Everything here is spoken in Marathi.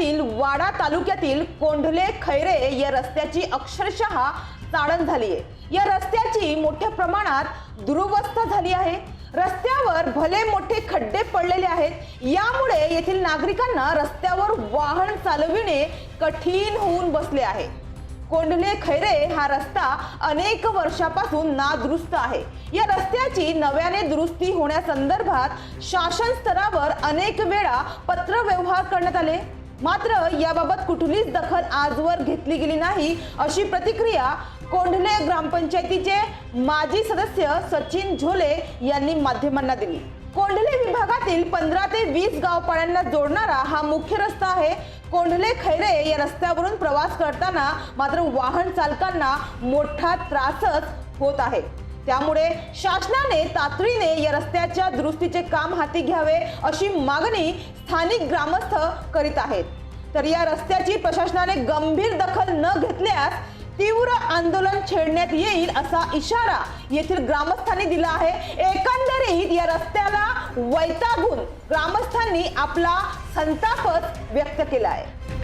वाडा तालुक्यातील कोंढले खैरे या रस्त्याची अक्षरशः चाळण झाली आहे या रस्त्याची मोठ्या प्रमाणात दुरवस्था झाली आहे. रस्त्यावर भले मोठे खड्डे पडलेले आहेत यामुळे येथील नागरिकांना रस्त्यावर वाहन चालविणे कठीण होऊन बसले आहे. कोंढले खैरे हा रस्ता अनेक वर्षापासून नादुरुस्त आहे. या रस्त्याची नव्याने दुरुस्ती होण्यासंदर्भात शासन स्तरावर अनेक वेळा पत्र व्यवहार करण्यात आले. मात्र याबाबत कुठलीच दखल आजवर घेतली गेली नाही अशी प्रतिक्रिया कोंढले ग्रामपंचायतीचे माजी सदस्य सचिन झोले यांनी माध्यमांना दिली. कोंढले विभागातील पंधरा ते वीस गावपाड्यांना जोडणारा हा मुख्य रस्ता आहे. कोंढले खैरे या रस्त्यावरून प्रवास करताना मात्र वाहन चालकांना मोठा त्रासच होत आहे. त्यामुळे शासनाने तातडीने या रस्त्याच्या दुरुस्तीचे काम हाती घ्यावे अशी मागणी स्थानिक ग्रामस्थ करीत आहेत. तर या रस्त्याची प्रशासनाने गंभीर दखल न घेतल्यास तीव्र आंदोलन छेडण्यात येईल असा इशारा येथील ग्रामस्थांनी दिला आहे. एकंदरीत या रस्त्याला वैतागून ग्रामस्थांनी आपला संतापच व्यक्त केला आहे.